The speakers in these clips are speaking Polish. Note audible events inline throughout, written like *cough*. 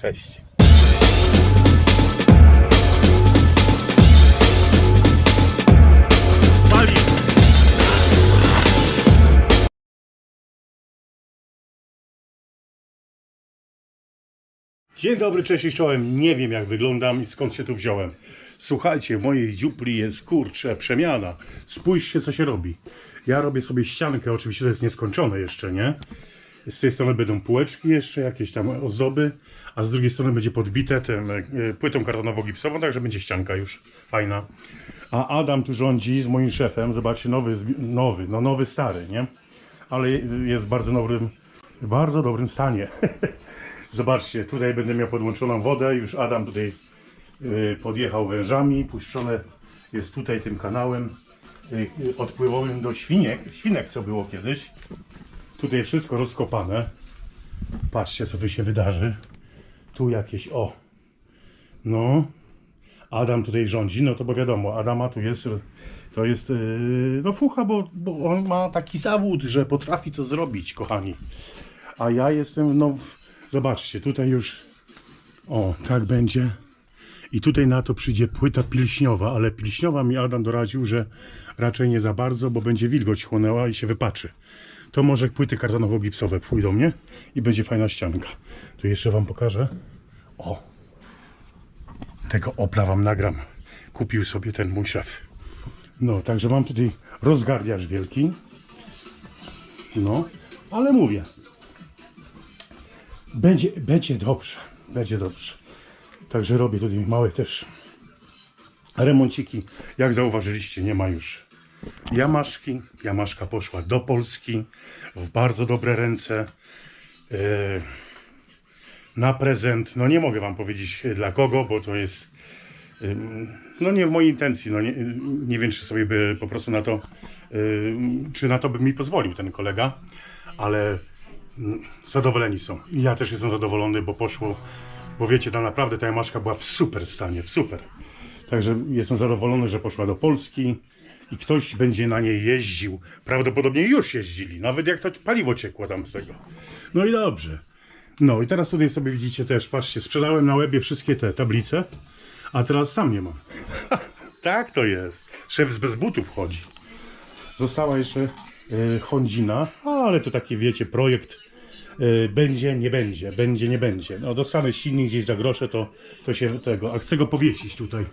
Cześć. Dzień dobry, cześć i czołem. Nie wiem jak wyglądam i skąd się tu wziąłem. Słuchajcie, w mojej dziupli jest kurczę, przemiana. Spójrzcie co się robi. Ja robię sobie ściankę, oczywiście to jest nieskończone jeszcze, nie? Z tej strony będą półeczki jeszcze, jakieś tam ozdoby, a z drugiej strony będzie podbite tym, e, płytą kartonowo-gipsową, także będzie ścianka już fajna. A Adam tu rządzi z moim szefem, zobaczcie, nowy, nowy, no nowy stary, nie? Ale jest w bardzo dobrym, bardzo dobrym stanie. *laughs* Zobaczcie, tutaj będę miał podłączoną wodę, już Adam tutaj y, podjechał wężami, puszczone jest tutaj tym kanałem y, odpływowym do świniek, świnek co było kiedyś. Tutaj wszystko rozkopane. Patrzcie co tu się wydarzy. Tu jakieś, o, no, Adam tutaj rządzi, no to bo wiadomo, Adama tu jest, to jest, yy, no fucha, bo, bo on ma taki zawód, że potrafi to zrobić, kochani. A ja jestem, no, zobaczcie, tutaj już, o, tak będzie. I tutaj na to przyjdzie płyta pilśniowa, ale pilśniowa mi Adam doradził, że raczej nie za bardzo, bo będzie wilgoć chłonęła i się wypaczy. To może płyty kartonowo-gipsowe pójdą, nie? I będzie fajna ścianka. Tu jeszcze wam pokażę. O, tego Opla wam nagram. Kupił sobie ten mój szef. No, także mam tutaj rozgardiarz wielki. No, ale mówię. Będzie, będzie dobrze. Będzie dobrze. Także robię tutaj małe też remonciki. Jak zauważyliście, nie ma już Jamaszki. Jamaszka poszła do Polski w bardzo dobre ręce. Yy, na prezent. No nie mogę wam powiedzieć e, dla kogo, bo to jest ym, no nie w mojej intencji. No nie, nie wiem, czy sobie by po prostu na to, czy na to by mi pozwolił ten kolega, ale mm, zadowoleni są. Ja też jestem zadowolony, bo poszło, bo wiecie, tam naprawdę ta jamaszka była w super stanie, w super. Także jestem zadowolony, że poszła do Polski i ktoś będzie na niej jeździł. Prawdopodobnie już jeździli, nawet jak to paliwo ciekło tam z tego. No i dobrze. No i teraz tutaj sobie widzicie też, patrzcie, sprzedałem na webie wszystkie te tablice, a teraz sam nie mam. *laughs* tak to jest. Szef z bez butów chodzi. Została jeszcze y, Hondzina, ale to taki wiecie, projekt y, będzie, nie będzie, będzie, nie będzie. No dostanę silnik gdzieś za grosze, to, to się tego, a chcę go powiesić tutaj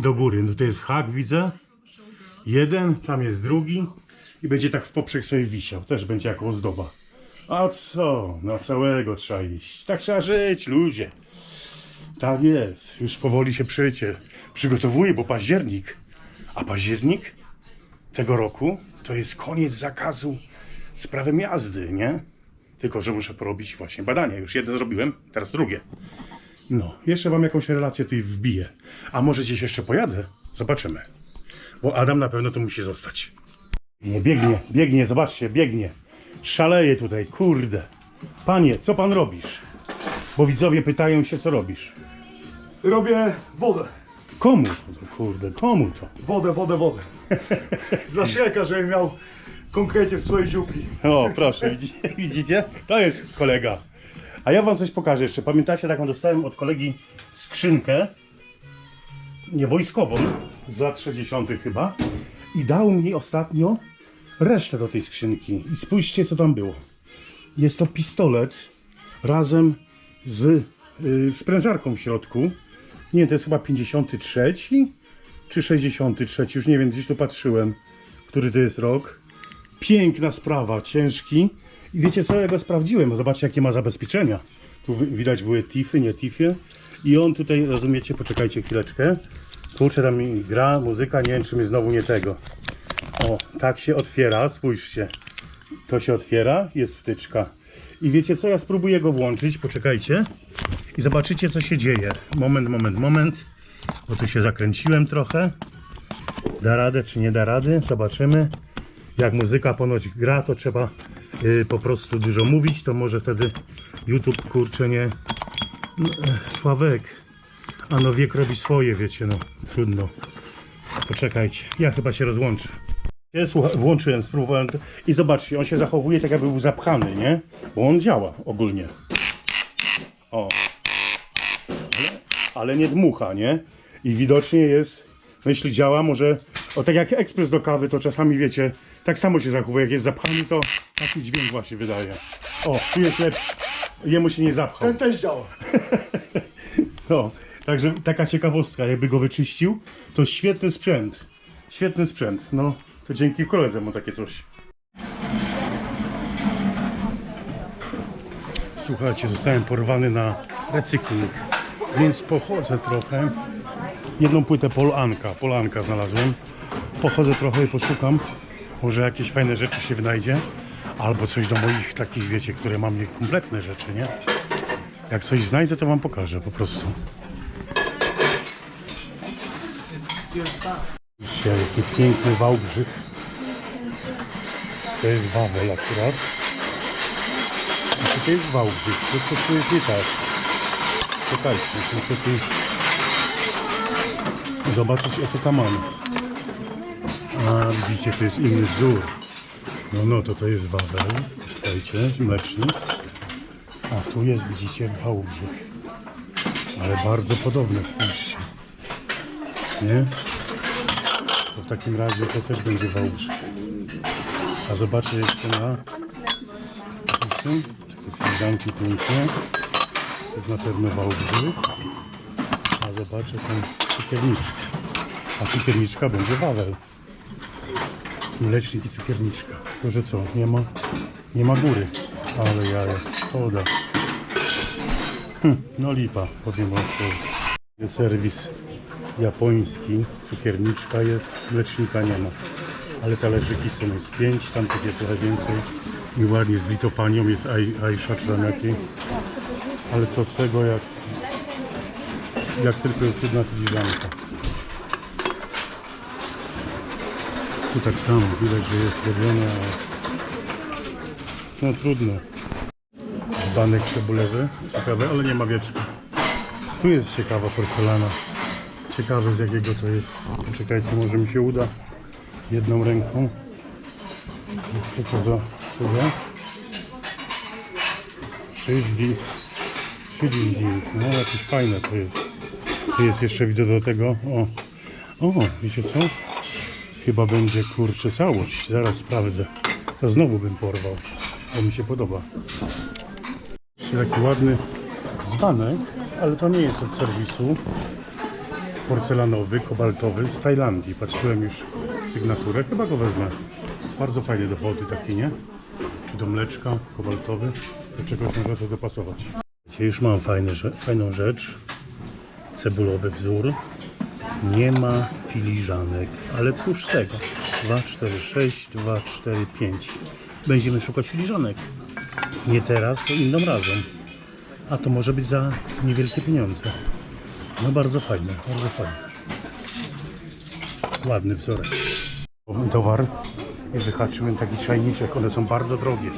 do góry. No to jest hak, widzę. Jeden, tam jest drugi i będzie tak w poprzek sobie wisiał. Też będzie jako ozdoba. A co? Na całego trzeba iść. Tak trzeba żyć, ludzie. Tak jest. Już powoli się przyjcie. Przygotowuję, bo październik. A październik tego roku to jest koniec zakazu z prawem jazdy, nie? Tylko, że muszę porobić właśnie badania. Już jedno zrobiłem, teraz drugie. No, jeszcze wam jakąś relację tutaj wbiję. A może gdzieś jeszcze pojadę? Zobaczymy. Bo Adam na pewno tu musi zostać. Nie, biegnie, biegnie, zobaczcie, biegnie. Szaleje tutaj, kurde. Panie, co pan robisz? Bo widzowie pytają się, co robisz. Robię wodę. Komu? Kurde, komu to? Wodę, wodę, wodę. *laughs* Dla Sierka, żeby miał konkretnie w swojej dziupli. O, proszę, widzicie? *laughs* widzicie? To jest kolega. A ja wam coś pokażę jeszcze. Pamiętacie, taką dostałem od kolegi skrzynkę, nie wojskową, z lat 60. chyba. I dał mi ostatnio resztę do tej skrzynki. I spójrzcie, co tam było. Jest to pistolet razem z y, sprężarką w środku. Nie wiem, to jest chyba 53 czy 63, już nie wiem, gdzieś tu patrzyłem, który to jest rok. Piękna sprawa, ciężki. I wiecie co, ja go sprawdziłem, zobaczcie jakie ma zabezpieczenia. Tu wi- widać były tify, nie tify. I on tutaj, rozumiecie, poczekajcie chwileczkę. Kurczę, tam mi gra, muzyka, nie wiem czy mi znowu nie tego. O, tak się otwiera, spójrzcie. To się otwiera, jest wtyczka. I wiecie co, ja spróbuję go włączyć, poczekajcie. I zobaczycie co się dzieje. Moment, moment, moment. Bo tu się zakręciłem trochę. Da radę czy nie da rady, zobaczymy. Jak muzyka ponoć gra, to trzeba y, po prostu dużo mówić, to może wtedy YouTube kurczę nie. No, e, Sławek, a no wiek robi swoje, wiecie, no trudno. Poczekajcie, ja chyba się rozłączę. Ja włączyłem, spróbowałem i zobaczcie, on się zachowuje tak jakby był zapchany, nie? Bo on działa ogólnie. O. ale nie dmucha, nie? I widocznie jest, no jeśli działa, może, o tak jak ekspres do kawy, to czasami wiecie, tak samo się zachowuje, jak jest zapchany, to taki dźwięk właśnie wydaje. O, tu jest lepszy, jemu się nie zapchał. Ten też działa. *laughs* No, także taka ciekawostka, jakby go wyczyścił, to świetny sprzęt. Świetny sprzęt. No, to dzięki koledze mu takie coś. Słuchajcie, zostałem porwany na recykling, więc pochodzę trochę. Jedną płytę Polanka, Polanka znalazłem. Pochodzę trochę i poszukam. Może jakieś fajne rzeczy się wynajdzie. Albo coś do moich takich, wiecie, które mam nie kompletne rzeczy, nie? Jak coś znajdę, to wam pokażę po prostu. Zobaczcie, jaki piękny wałbrzych. To jest Wawel akurat. A to jest wałbrzych. To coś tu jest nie tak. Czekajcie, muszę tu zobaczyć o co tam mamy. A widzicie, to jest inny wzór. No, no, to to jest Wawel. Czekajcie, mlecznik. A tu jest, widzicie, Wałbrzych. Ale bardzo podobne, spójrzcie. Nie? To w takim razie to też będzie Wałbrzych. A zobaczę jeszcze na... Widzicie? Takie filiżanki piękne. To jest na pewno Wałbrzych. A zobaczę tam cukierniczkę. A cukierniczka będzie Wawel. Mlecznik i cukierniczka. Tylko, że co? Nie ma, nie ma góry. Ale jaja, szkoda. Hm, no lipa, powiem wam szczerze. Jest serwis japoński, cukierniczka jest, mlecznika nie ma. Ale talerzyki są, jest pięć, tam takie trochę więcej. I ładnie z litofanią jest Aisha jakiej. Ale co z tego, jak, jak tylko jest jedna filiżanka. Tu tak samo, widać, że jest robione, no trudno. Dzbanek cebulewy, ciekawe, ale nie ma wieczka. Tu jest ciekawa porcelana. Ciekawe z jakiego to jest. Czekajcie, może mi się uda jedną ręką. Co to za... Co za? Szydli. Szydli. No jakieś fajne to jest. Tu jest jeszcze, widzę do tego, o. O, wiecie co? Chyba będzie, kurczę, całość. Zaraz sprawdzę. To znowu bym porwał, bo mi się podoba. Jeszcze taki ładny dzbanek, ale to nie jest od serwisu. Porcelanowy, kobaltowy z Tajlandii. Patrzyłem już sygnaturę, chyba go wezmę. Bardzo fajny do wody taki, nie? Czy do mleczka, kobaltowy. Do czegoś można to dopasować. Dzisiaj już mam fajne, rze- fajną rzecz. Cebulowy wzór. Nie ma filiżanek, ale cóż z tego? 2, 4, 6, 2, 4, 5. Będziemy szukać filiżanek. Nie teraz, to innym razem. A to może być za niewielkie pieniądze. No bardzo fajne, bardzo fajne. Ładny wzorek. Towar i wyhaczyłem taki czajniczek. One są bardzo drogie.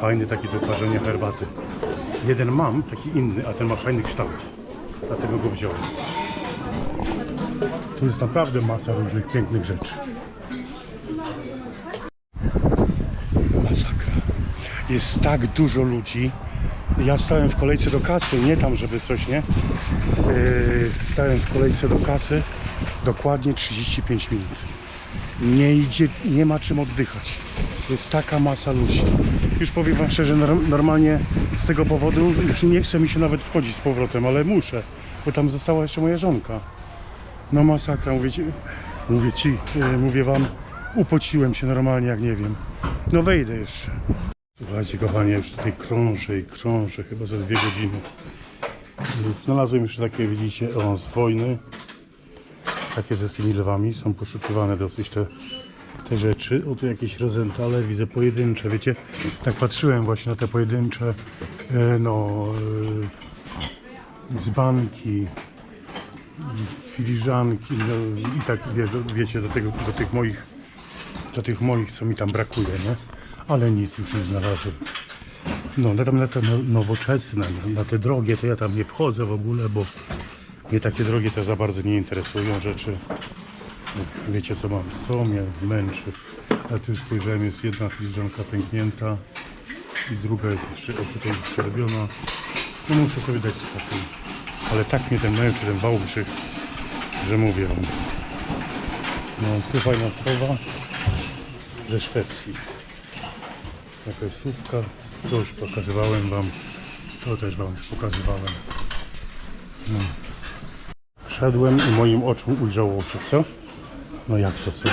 Fajny taki do parzenia herbaty. Jeden mam, taki inny, a ten ma fajny kształt. Dlatego go wziąłem. Tu jest naprawdę masa różnych pięknych rzeczy. Masakra. Jest tak dużo ludzi. Ja stałem w kolejce do kasy, nie tam, żeby coś, nie? Yy, stałem w kolejce do kasy dokładnie 35 minut. Nie idzie, nie ma czym oddychać. Jest taka masa ludzi. Już powiem wam szczerze, norm- normalnie z tego powodu nie chce mi się nawet wchodzić z powrotem, ale muszę, bo tam została jeszcze moja żonka. No masakra, mówię ci, mówię ci, yy, mówię wam, upociłem się normalnie jak nie wiem. No wejdę jeszcze. Słuchajcie kochani, już tutaj krążę i krążę chyba za dwie godziny. Znalazłem jeszcze takie, widzicie, o, z wojny. Takie ze tymi lwami, są poszukiwane dosyć te, te rzeczy. O, tu jakieś rozentale, widzę pojedyncze, wiecie. Tak patrzyłem właśnie na te pojedyncze, e, no, e, dzbanki, filiżanki, no, i tak wie, wiecie, do, tego, do tych moich, do tych moich, co mi tam brakuje, nie? Ale nic już nie znalazłem. No, na, tam na te no- nowoczesne, na te drogie to ja tam nie wchodzę w ogóle, bo mnie takie drogie to za bardzo nie interesują rzeczy. Wiecie co mam, to mnie męczy. A tu już spojrzałem, jest jedna filiżanka pęknięta i druga jest jeszcze o, tutaj przerobiona. No muszę sobie dać spokój. Ale tak mnie ten męczy, ten Wałbrzych, że mówię wam. No, tu fajna sprawa ze Szwecji. Jakaś słówka, to już pokazywałem wam, to też wam już pokazywałem. No. Wszedłem i moim oczom ujrzało się, co? No jak to są?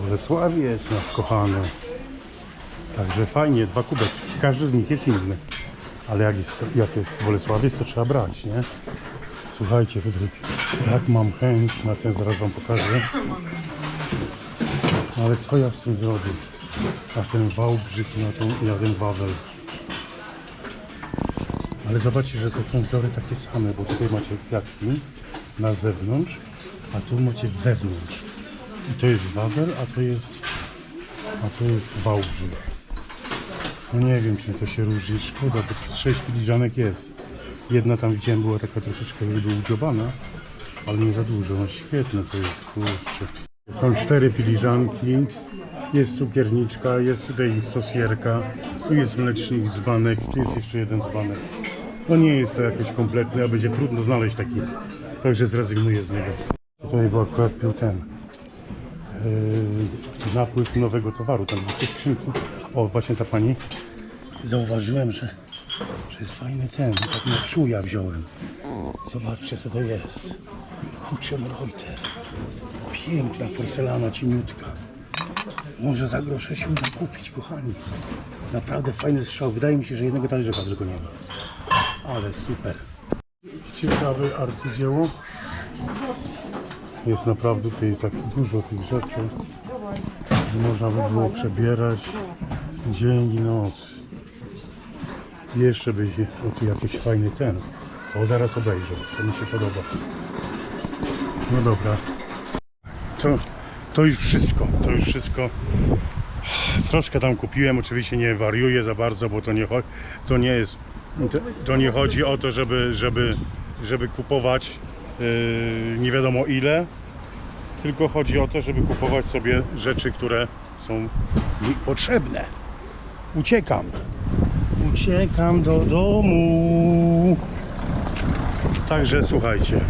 Bolesławie jest nas kochany. Także fajnie, dwa kubeczki. Każdy z nich jest inny. Ale jak jest, jak jest Bolesławiec, to trzeba brać, nie? Słuchajcie, tutaj tak mam chęć na ten, zaraz wam pokażę. Ale co ja z tym zrobię? Na ten Wałbrzych i na, tą, na ten Wawel. Ale zobaczcie, że to są wzory takie same, bo tutaj macie kwiatki na zewnątrz, a tu macie wewnątrz. I to jest Wawel, a to jest, a to jest Wałbrzych. No nie wiem, czy to się różni. Szkoda, bo sześć filiżanek jest. Jedna tam widziałem była taka troszeczkę jakby udziobana, ale nie za dużo. No świetne to jest, kurczę. Są cztery filiżanki, jest cukierniczka, jest tutaj sosierka, tu jest mlecznik dzbanek, tu jest jeszcze jeden dzbanek. No nie jest to jakoś kompletny, a będzie trudno znaleźć taki, także zrezygnuję z niego. Tutaj był akurat był ten yy, napływ nowego towaru, tam były skrzynki. O, właśnie ta pani. Zauważyłem, że, że jest fajny cen, tak na czuja wziąłem. Zobaczcie co to jest. Huchenreuter. Piękna porcelana, cieniutka. Może za grosze się uda kupić, kochani. Naprawdę fajny strzał. Wydaje mi się, że jednego talerzyka tylko nie ma. Ale super. Ciekawe arcydzieło. Jest naprawdę tutaj tak dużo tych rzeczy, można by było przebierać dzień i noc. Jeszcze się, o tu jakiś fajny ten. O, zaraz obejrzę, to mi się podoba. No dobra. To, to już wszystko, to już wszystko. Troszkę tam kupiłem, oczywiście nie wariuję za bardzo, bo to nie, to nie jest, to, nie chodzi o to, żeby, żeby, żeby kupować nie wiadomo ile, tylko chodzi o to, żeby kupować sobie rzeczy, które są mi potrzebne. Uciekam. Uciekam do domu. Także słuchajcie.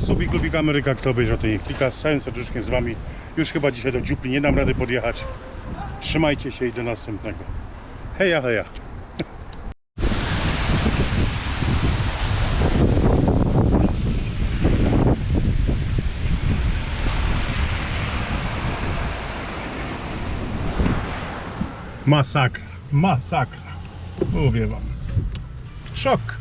Subik lubik Ameryka, kto obejrzał to nie klika. Z całym serduszkiem z Wami. Już chyba dzisiaj do dziupli nie dam rady podjechać. Trzymajcie się i do następnego. Heja, heja. Masakra, masakra. Mówię Wam. Szok.